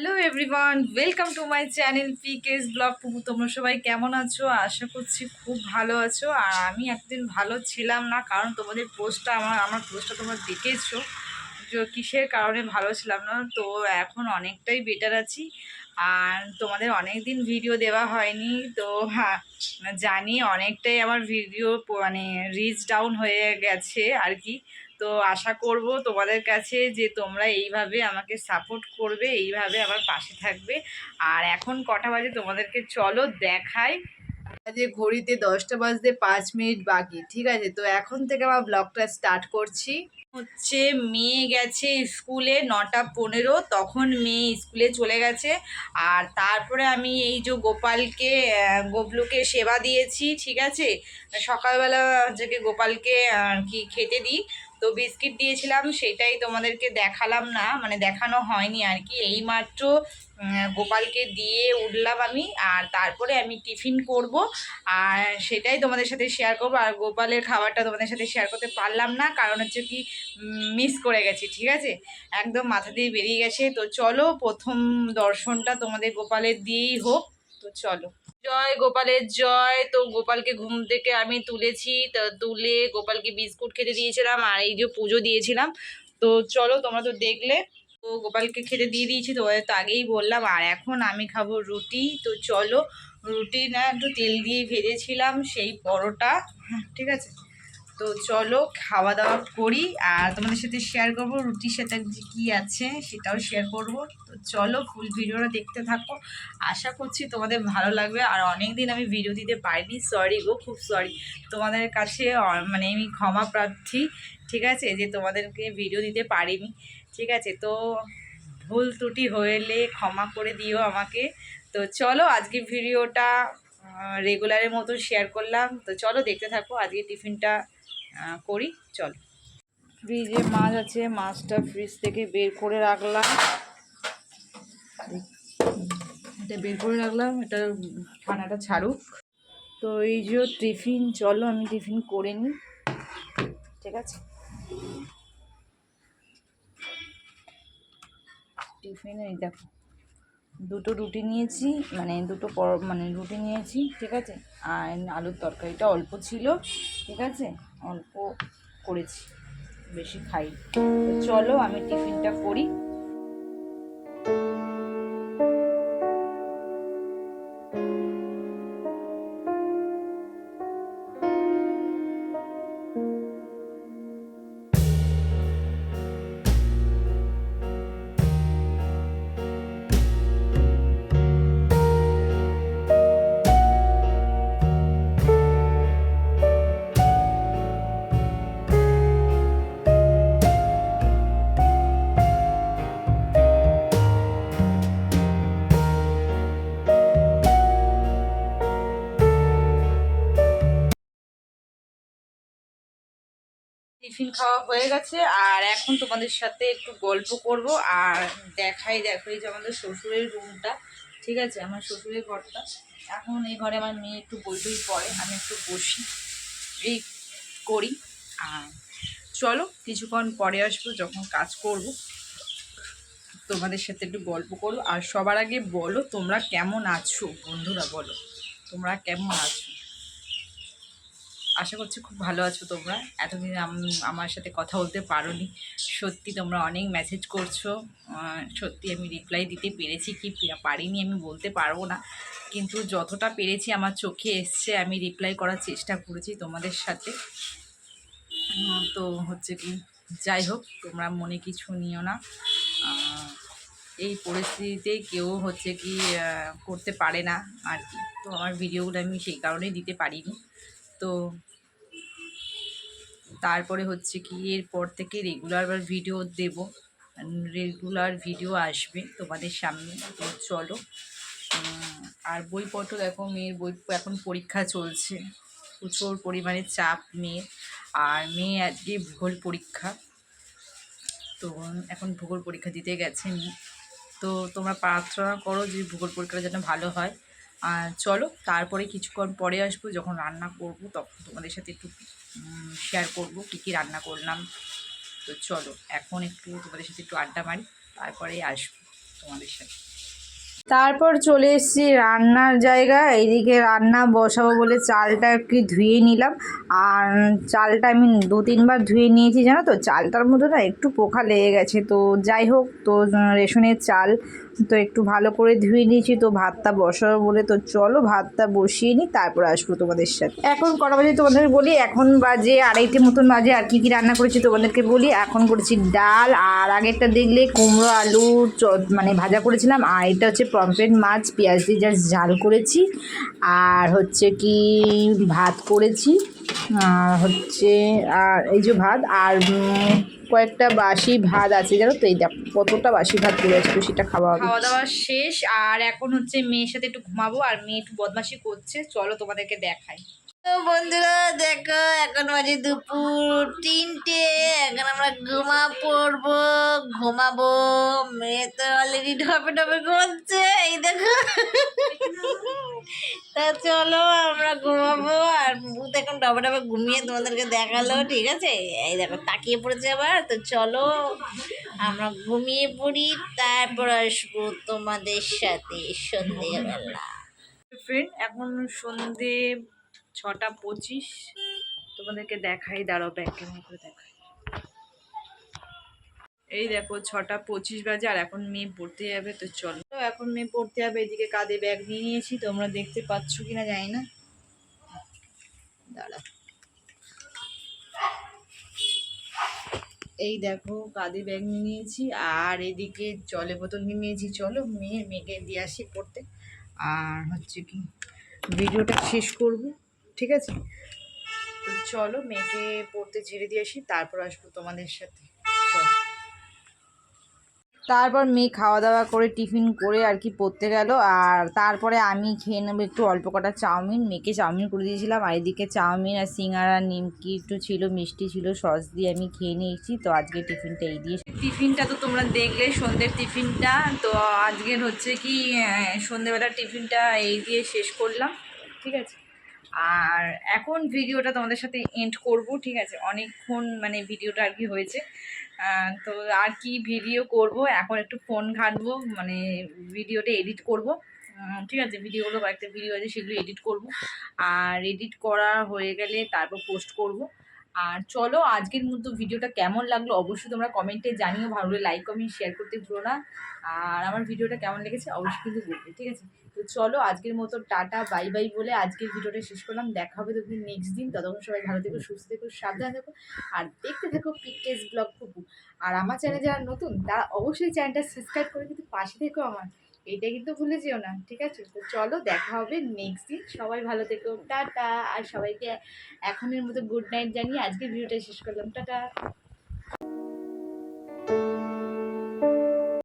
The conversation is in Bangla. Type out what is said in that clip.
Hello everyone welcome to my channel পিকেস blog পুকু তোমরা সবাই কেমন আছো? আশা করছি খুব ভালো আছো। আর আমি একদিন ভালো ছিলাম না, কারণ তোমাদের পোস্টটা আমার আমার পোস্টটা তোমরা দেখেছ যে কিসের কারণে ভালো ছিলাম না। তো এখন অনেকটাই বেটার আছি। আর তোমাদের অনেক দিন ভিডিও দেওয়া হয়নি, তো হ্যাঁ জানি অনেকটাই আমার ভিডিও মানে রিচ ডাউন হয়ে গেছে আর কি। তো আশা করব তোমাদের কাছে যে তোমরা এইভাবে আমাকে সাপোর্ট করবে, এইভাবে আমার পাশে থাকবে। আর এখন কটা বাজে তোমাদেরকে চলো দেখাই। যে ঘড়িতে দশটা বাজতে পাঁচ মিনিট বাকি, ঠিক আছে? তো এখন থেকে আমার ব্লগটা স্টার্ট করছি। হচ্ছে মেয়ে গেছে স্কুলে নটা পনেরো, তখন মেয়ে স্কুলে চলে গেছে। আর তারপরে আমি এই যে গোপালকে গবলুকে সেবা দিয়েছি, ঠিক আছে? সকালবেলা থেকে গোপালকে আর কি খেতে দিই। তো বিস্কিট দিয়েছিলাম সেটাই তোমাদেরকে দেখালাম না মানে দেখানো হয়নি আর কি। এইমাত্র উম, গোপালকে দিয়ে উঠলাম আমি আর তারপরে আমি টিফিন করব আর সেটাই তোমাদের সাথে শেয়ার করব। আর গোপালের খাবারটা তোমাদের সাথে শেয়ার করতে পারলাম না কারণ হচ্ছে কি মিস করে গেছি ঠিক আছে? একদম মাথা দিয়ে বেরিয়ে গেছে। তো চলো প্রথম দর্শনটা তোমাদের গোপালের দিয়েই হোক। তো চলো। জয় গোপালের জয়। তো গোপালকে ঘুম থেকে আমি তুলেছি তো তুলে গোপালকে বিস্কুট খেতে দিয়েছিলাম আর এই যে পুজো দিয়েছিলাম। তো চলো তোমরা তো দেখলে তো গোপালকে খেতে দিয়ে দিয়েছি তোমাদের তো আগেই বললাম। আর এখন আমি খাব রুটি। তো চলো রুটি না একটু তেল দিয়ে ভেজেছিলাম সেই পরোটা। হ্যাঁ, ঠিক আছে? তো চলো খাওয়া দাওয়া করি আর তোমাদের সাথে শেয়ার করব রুটির সাথে কী আছে সেটাও শেয়ার করব। তো চলো ফুল ভিডিওটা দেখতে থাকো। আশা করছি তোমাদের ভালো লাগবে আর অনেক দিন আমি ভিডিও দিতে পারিনি। সরি গো, খুব সরি তোমাদের কাছে মানে আমি ক্ষমা প্রার্থী, ঠিক আছে? যে তোমাদেরকে ভিডিও দিতে পারিনি, ঠিক আছে? তো ভুল ত্রুটি হলে ক্ষমা করে দিও আমাকে। তো চলো আজকে ভিডিওটা রেগুলারের মতো শেয়ার করলাম। তো চলো দেখতে থাকো আজকে টিফিনটা করি, চলো। ফ্রিজে মাছ আছে, মাছটা ফ্রিজ থেকে বের করে রাখলাম। এটা বের করে রাখলাম, এটা ঠান্ডাটা ছাড়ুক। তো এই যে টিফিন, চলো আমি টিফিন করে নিই। ঠিক আছে? টিফিন এই দেখো, দুটো রুটি নিয়েছি মানে দুটো পর মানে রুটি নিয়েছি, ঠিক আছে? আর আলুর তরকারিটা অল্প ছিল, ঠিক আছে? অল্প করেছি বেশি খাই তো চলো আমি টিফিনটা করি। টিফিন খাওয়া হয়ে গেছে, আর এখন তোমাদের সাথে একটু গল্প করব, আর দেখাই, দেখো এই যে আমাদের শ্বশুরের রুমটা, ঠিক আছে? আমার শ্বশুরের ঘরটা। এখন এই ঘরে আমার মেয়ে একটু বই টই পড়ে, আমি একটু বসি, এই করি, আর চলো কিছুক্ষণ পরে আসব, যখন কাজ করব। তোমাদের সাথে একটু গল্প করো আর সবার আগে বলো তোমরা কেমন আছো? বন্ধুরা বলো, তোমরা কেমন আছো? আশা করছি খুব ভালো আছো তোমরা। এতদিন আমার সাথে কথা বলতে পারোনি। সত্যি তোমরা অনেক মেসেজ করছ। সত্যি আমি রিপ্লাই দিতে পেরেছি কি পারিনি আমি বলতে পারব না। কিন্তু যতটা পেরেছি আমার চোখে এসছে, আমি রিপ্লাই করার চেষ্টা করেছি তোমাদের সাথে। তো হচ্ছে কি, যাই হোক, তোমরা মনে কিছু নিও না। এই পরিস্থিতিতে কেউ হচ্ছে কি করতে পারে না আর কি। তো আমার ভিডিওগুলো আমি সেই কারণেই দিতে পারিনি। তো তারপরে হচ্ছে কি, এরপর থেকে রেগুলার ভিডিও দেব। রেগুলার ভিডিও আসবে তোমাদের সামনে। তো চলো আর বইপত্র দেখো, মেয়ের বই এখন পরীক্ষা চলছে। প্রচুর পরিমাণে চাপ মেয়ের। আর মেয়ে আজকে ভূগোল পরীক্ষা। তো এখন ভূগোল পরীক্ষা দিতে গেছে। মেয়ে তো তোমরা প্রার্থনা করো যে ভূগোল পরীক্ষাটা যেন ভালো হয়। আর চলো, তারপরে কিছুক্ষণ পরে আসব, যখন রান্না করব, তখন তোমাদের সাথে একটু শেয়ার করব কী কী রান্না করলাম। তো চলো, এখন একটু তোমাদের সাথে একটু আড্ডা মারি তারপরে আসব তোমাদের সাথে। তারপর চলে এসেছি রান্নার জায়গা এইদিকে রান্না বসাবো বলে চালটা একটু ধুয়ে নিলাম। আর চালটা আমি দু তিনবার ধুয়ে নিয়েছি, জানো তো? চালটার মধ্যে না একটু পোকা লেগে গেছে। তো যাই হোক, তো রেশনের চাল তো একটু ভালো করে ধুয়ে নিয়েছি। তো ভাতটা বসাবো বলে তো চলো ভাতটা বসিয়ে নিই, তারপর আসব তোমাদের সাথে। এখন কটা বাজে তোমাদের বলি? এখন বাজে আড়াইটে মতন বাজে। আর কী কী রান্না করেছি তোমাদেরকে বলি? এখন করেছি ডাল, আর আগেরটা দেখলে কুমড়ো, আলু মানে ভাজা করেছিলাম। আর এটা হচ্ছে পম্পেট মাছ পেঁয়াজ দিয়ে জাস্ট ঝাল করেছি। আর হচ্ছে কি ভাত করেছি। আর হচ্ছে আর এই যে ভাত আর কয়েকটা বাসি ভাত আছে জানো তো এই দেখ কতটা বাসি ভাত পড়ে আছে তো সেটা খাওয়া খাওয়া দাওয়া শেষ আর এখন হচ্ছে মেয়ের সাথে একটু ঘুমাবো আর মেয়ে একটু বদমাশি করছে। চলো তোমাদেরকে দেখাই। তো বন্ধুরা দেখো এখন বাজে দুপুর তিনটে। এখন আমরা ঘুমা পড়ব, ঘুমাবো। মেয়ে তো অলরেডি ঢপে ঢপে ঘুমাচ্ছে, এই দেখো। তা চলো আমরা ঘুমাবো, আর ভূত এখন ডবে ডবে ঘুমিয়ে তোমাদেরকে দেখাল, ঠিক আছে? এই দেখো, তাকিয়ে পড়েছে আবার। তো চলো আমরা ঘুমিয়ে পড়ি, তারপর আসব তোমাদের সাথে সন্ধেবেলা ফ্রেন্ড এখন সন্ধে ছটা পঁচিশ। তোমাদেরকে দেখাই, দাঁড়াও ব্যাগ করে দেখাই। এই দেখো ছটা পঁচিশ বাজে আর এখন মেয়ে পড়তে যাবে, তো চলো। এখন মেয়ে পড়তে যাবে, এদিকে কাঁধে ব্যাগ নিয়ে নিয়েছি, তোমরা দেখতে পাচ্ছ কিনা জানি না। দাঁড়া। এই দেখো কাঁধে ব্যাগ নিয়ে নিয়েছি, আর এদিকে জলে বোতল নিয়ে নিয়েছি। চলো মেয়ে, মেয়েকে দিয়ে আসি পড়তে। আর হচ্ছে কি, ভিডিওটা শেষ করব, ঠিক আছে? তো চলো মেয়েকে পড়তে ছেড়ে দিয়ে আসি, তারপর আসব তোমাদের সাথে। তারপর মেয়ে খাওয়া দাওয়া করে টিফিন করে আর কি পড়তে গেল। আর তারপরে আমি খেয়ে নেব একটু অল্প কটা চাউমিন। মেয়েকে চাউমিন করে দিয়েছিলাম। আর এদিকে চাউমিন আর সিঙ্গারা, নিমকি একটু ছিল, মিষ্টি ছিল, সস দিয়ে আমি খেয়ে নিয়েছি। তো আজকে টিফিনটা এই দিয়ে টিফিনটা তো তোমরা দেখলে, সন্ধ্যের টিফিনটা। তো আজকের হচ্ছে কি সন্ধ্যেবেলার টিফিনটা এই দিয়ে শেষ করলাম, ঠিক আছে? আর এখন ভিডিওটা তোমাদের সাথে এন্ড করব, ঠিক আছে? অনেকক্ষণ মানে ভিডিওটা আর কি হয়েছে। তো আর কি ভিডিও করব? এখন একটু ফোন ঘাঁটবো মানে ভিডিওটা এডিট করব। ঠিক আছে ভিডিওগুলো কয়েকটা ভিডিও আছে, সেগুলো এডিট করব। আর এডিট করা হয়ে গেলে তারপর পোস্ট করব। আর চলো আজকের মতো ভিডিওটা কেমন লাগল অবশ্যই তোমরা কমেন্টে জানিও, ভালো লাইক কমেন্ট শেয়ার করতে ভুলো না। আর আমার ভিডিওটা কেমন লেগেছে অবশ্যই কিন্তু বলবে, ঠিক আছে? তো চলো আজকের মতো টাটা বাই বাই বলে আজকের ভিডিওটা শেষ করলাম। দেখা হবে তোদের নেক্সট দিন। ততক্ষণ সবাই ভালো থেকো, সুস্থ থেকো, সাবধান থেকো, আর দেখতে থেকো পিকেস ব্লগ কুকু আর আমার চ্যানেল যারা নতুন, তারা অবশ্যই চ্যানেলটা সাবস্ক্রাইব করে কিন্তু পাশে থেকো আমার। এইটা কিন্তু ভুলে যেও না, ঠিক আছে? তো চলো দেখা হবে নেক্সট দিন। সবাই ভালো থেকো। টাটা। আর সবাইকে এখনের মতো গুড নাইট জানিয়ে আজকে ভিডিওটা শেষ করলাম। টাটা।